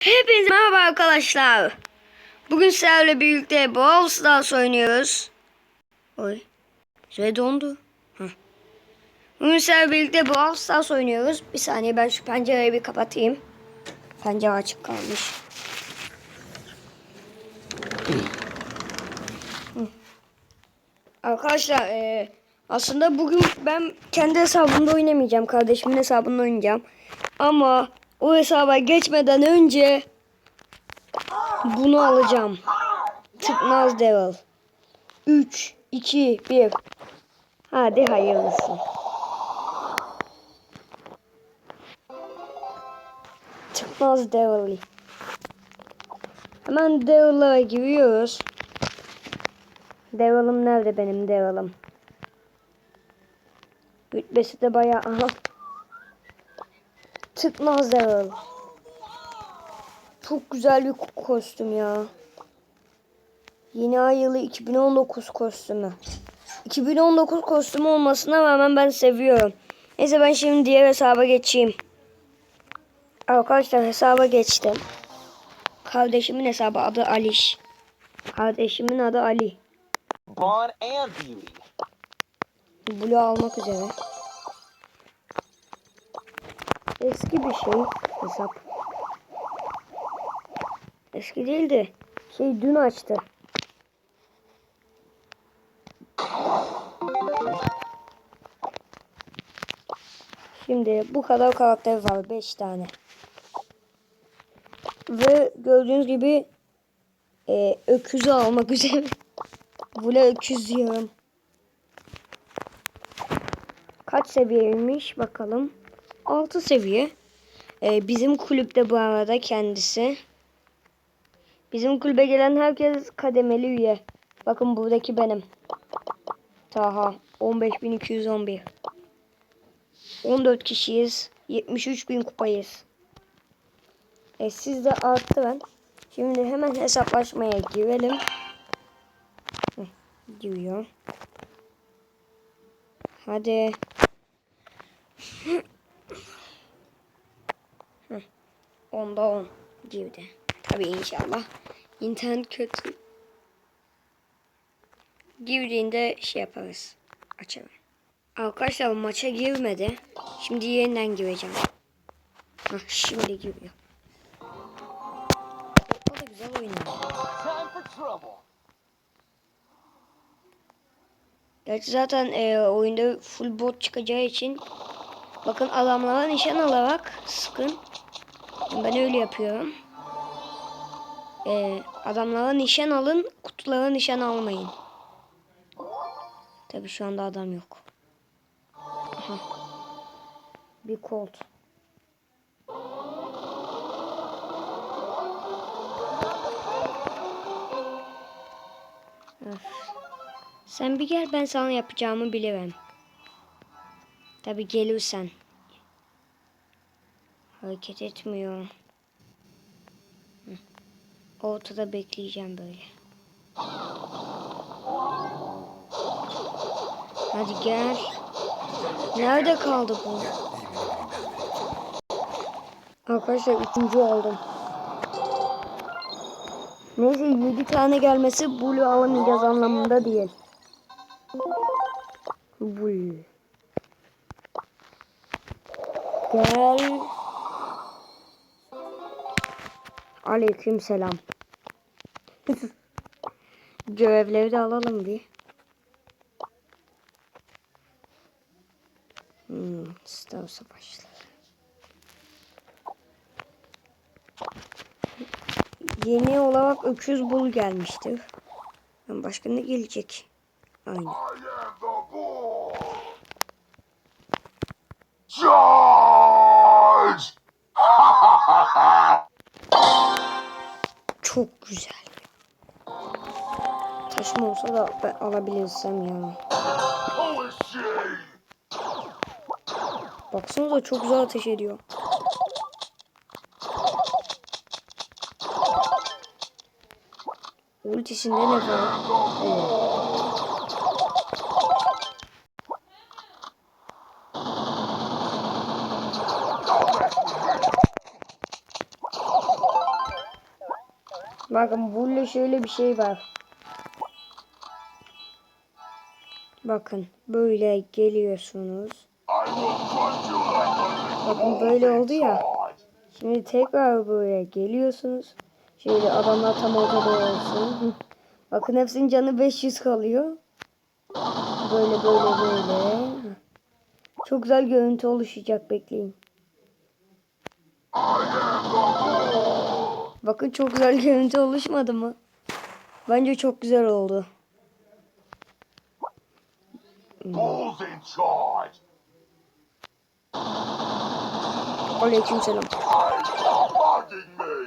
Hepinize merhaba arkadaşlar. Bugün sizlerle birlikte Brawl Stars oynuyoruz. Oy. Süre dondu. Bugün sizlerle birlikte Brawl Stars oynuyoruz. Bir saniye ben şu pencereyi bir kapatayım. Pencere açık kalmış. Arkadaşlar eee, aslında bugün ben kendi hesabımda oynamayacağım. Kardeşimin hesabında oynayacağım. Ama o hesaba geçmeden önce bunu alacağım. Çıkmaz Devil. 3, 2, 1. Hadi hayırlısı. Çıkmaz Devil. Hemen Devil'a giriyoruz. Devil'ım nerede benim Devil'ım? Rütbesi de bayağı. Çıkmaz Devil. Çok güzel bir ko- kostüm ya. Yeni ay yılı 2019 kostümü. 2019 kostümü olmasına rağmen ben seviyorum. Neyse ben şimdi diğer hesaba geçeyim. Arkadaşlar hesaba geçtim. Kardeşimin hesabı adı Aliş. Kardeşimin adı Ali. Beauty. Blue almak üzere. Eski bir şey hesap. Eski değildi. Şey dün açtı. Şimdi bu kadar karakter var. 5 tane. Ve gördüğünüz gibi e, öküzü almak üzere. Bula öküz diyorum. Kaç seviyeymiş bakalım. 6 seviye. Ee, bizim kulüpte bu arada kendisi. Bizim kulübe gelen herkes kademeli üye. Bakın buradaki benim. Taha 15211. 14 kişiyiz. 73.000 kupayız. E, siz de arttı ben. Şimdi hemen hesaplaşmaya girelim. Heh, giriyor. Hadi. Onda on girdi. Tabii inşallah. İnternet kötü. Girdiğinde şey yaparız. Açalım. Arkadaşlar maça girmedi. Şimdi yeniden gireceğim. Hah, şimdi giriyor. O da güzel oynuyor. Gerçi zaten e, oyunda full bot çıkacağı için bakın adamlara nişan alarak sıkın. Ben öyle yapıyorum. E, adamlara nişan alın, kutulara nişan almayın. Tabi şu anda adam yok. Aha. Bir kolt. Sen bir gel ben sana yapacağımı bilirim. Tabi gelirsen. Hareket etmiyor. Ortada bekleyeceğim böyle. Hadi gel. Nerede kaldı bu? Arkadaşlar üçüncü oldum. Neyse 7 tane gelmesi Blue alamayacağız anlamında değil. Blue. Gel. Aleyküm selam. Görevleri de alalım bir. Hmm, Star Savaşları. Yeni olarak öküz bul gelmiştir. Başka ne gelecek? Aynen. Charge! Çok güzel. Taşım olsa da ben alabilirsem ya. Baksanıza çok güzel ateş ediyor. Ultisinde ne var? Evet. Bakın burada şöyle bir şey var. Bakın böyle geliyorsunuz. Bakın böyle oldu ya. Şimdi tekrar buraya geliyorsunuz. Şöyle adamlar tam ortada olsun. Bakın hepsinin canı 500 kalıyor. Böyle böyle böyle. Çok güzel görüntü oluşacak bekleyin. Bakın çok güzel görüntü oluşmadı mı? Bence çok güzel oldu. Bull's in charge. Aleykümselam. Stop bugging me.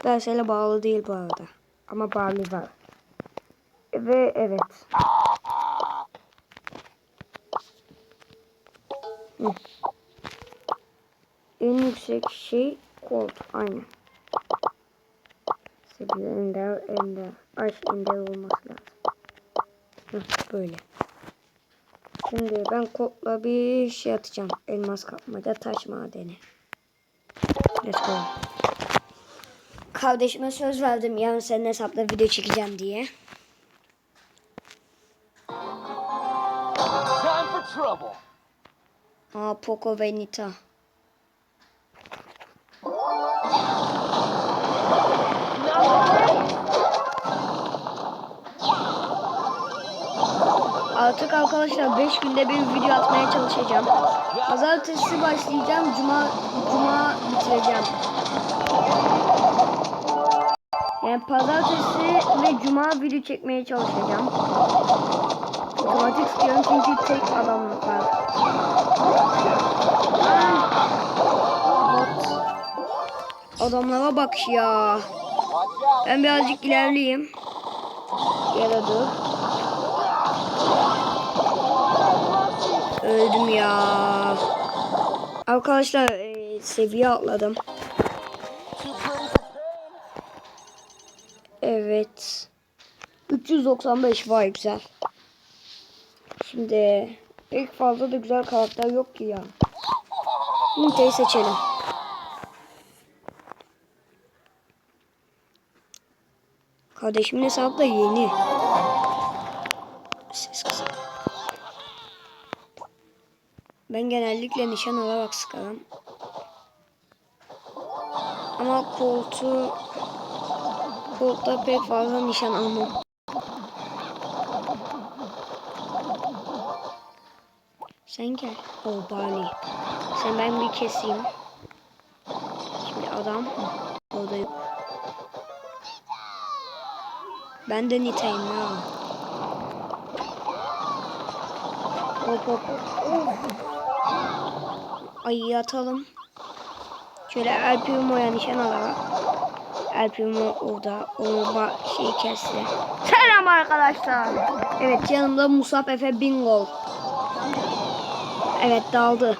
Supercell'e bağlı değil bu arada. Ama bağlı var. Ve evet. Hı. En yüksek şey gold. Aynen. Seviye ender ender. Ay ender olması lazım. Hı, böyle. Şimdi ben kodla bir şey atacağım. Elmas kapmaca taş madeni. Let's go. Kardeşime söz verdim yarın senin hesapla video çekeceğim diye. Time for trouble. Aa Poco ve Nita. Artık arkadaşlar 5 günde bir video atmaya çalışacağım. Pazartesi başlayacağım. Cuma cuma Yani pazartesi ve cuma video çekmeye çalışacağım. Otomatik istiyorum çünkü tek adam var. Adamlara bak ya. Ben birazcık ilerleyeyim. Ya da. Öldüm ya. Arkadaşlar e, seviye atladım. Evet. 395 vay güzel. Şimdi pek fazla da güzel karakter yok ki ya. Nite'yi seçelim. Kardeşimin hesabı da yeni. Ses kısın. Ben genellikle nişan olarak sıkarım. Ama koltuğu koltuğa pek fazla nişan almam. Sen gel. O Barley. Sen ben bir keseyim. Şimdi adam orada yok. Ben de Nita'yım ya. Hop hop. Ayı atalım. Şöyle El Primo'ya nişan alarak. El Primo orada. Onu şeyi kesti. Selam arkadaşlar. Evet yanımda Musab Efe Bingol. Evet daldı.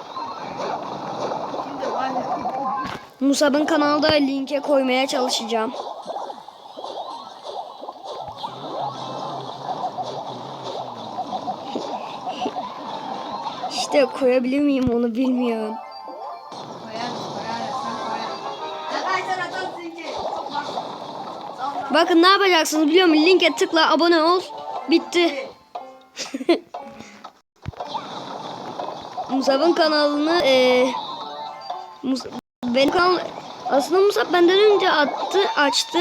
Musab'ın kanalda linke koymaya çalışacağım. İşte koyabilir miyim onu bilmiyorum. Bakın ne yapacaksınız biliyor musun? Linke tıkla abone ol. Bitti. Musab'ın kanalını e, Mus benim kanal aslında Musab benden önce attı açtı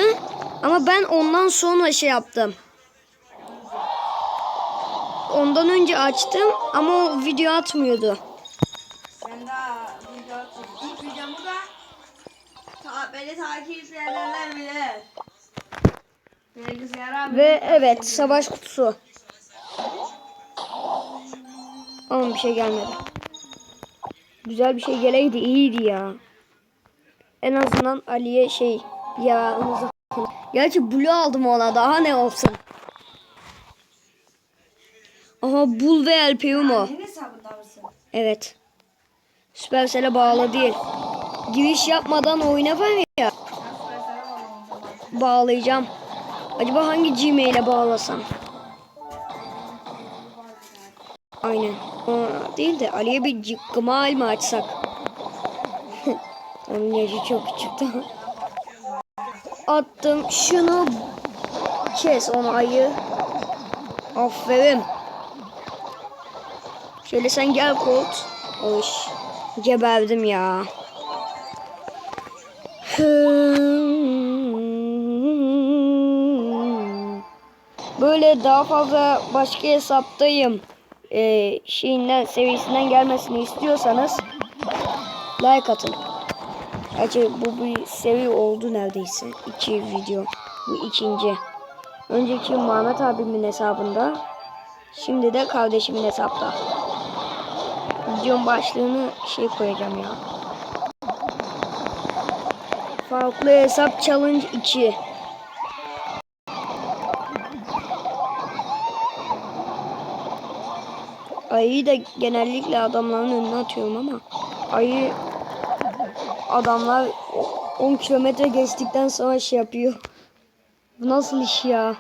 ama ben ondan sonra şey yaptım. Ondan önce açtım ama o video atmıyordu. Ben daha video atıyorum. İlk videomu da ta, beni takip edenler bilir. Ve evet savaş kutusu. Ama bir şey gelmedi. Güzel bir şey geleydi iyiydi ya. En azından Ali'ye şey yararımıza. Gerçi Blue aldım ona daha ne olsun. Aha Bull ve El mısın? Evet. Supercell'e bağlı değil. Giriş yapmadan oyuna var ya. Bağlayacağım. Acaba hangi Gmail'e bağlasam? Aynen. Aa, değil de Ali'ye bir Gmail mi açsak? Onun yaşı çok küçük daha. Attım. Şunu kes onu ayı. Aferin. Şöyle sen gel Colt. Oş. Geberdim ya. Böyle daha fazla başka hesaptayım. Ee, şeyinden seviyesinden gelmesini istiyorsanız like atın. Gerçi bu bir seviye oldu neredeyse. İki video. Bu ikinci. Önceki Muhammed abimin hesabında. Şimdi de kardeşimin hesapta. Videonun başlığını şey koyacağım ya. Farklı hesap challenge 2. Ayıyı da genellikle adamların önüne atıyorum ama ayı adamlar 10 kilometre geçtikten sonra şey yapıyor. Bu nasıl iş ya?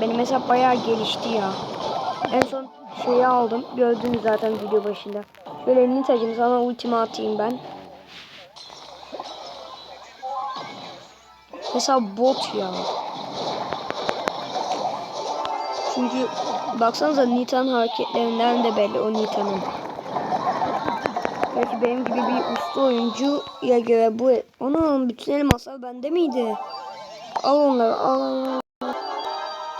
Benim hesap bayağı gelişti ya. En son şeyi aldım. Gördünüz zaten video başında. Şöyle Nita'cım sana ultimi atayım ben. Hesap bot ya. Çünkü baksanıza Nita'nın hareketlerinden de belli o Nita'nın. Belki benim gibi bir usta oyuncuya göre bu... Ana bütün elmaslar bende miydi? Al onları al.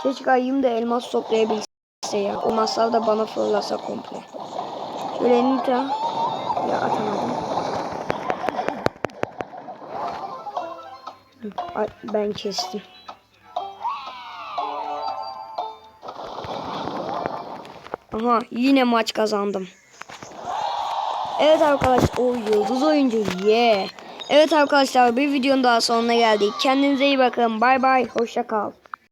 Keşke ayım da elmas toplayabilse ya. O masal da bana fırlasa komple. Şöyle Nita. Ya atamadım. Ay, Ben kestim. Aha yine maç kazandım. Evet arkadaşlar o yıldız oyuncu yeah. Evet arkadaşlar bir videonun daha sonuna geldik. Kendinize iyi bakın. Bay bay. Hoşça kal.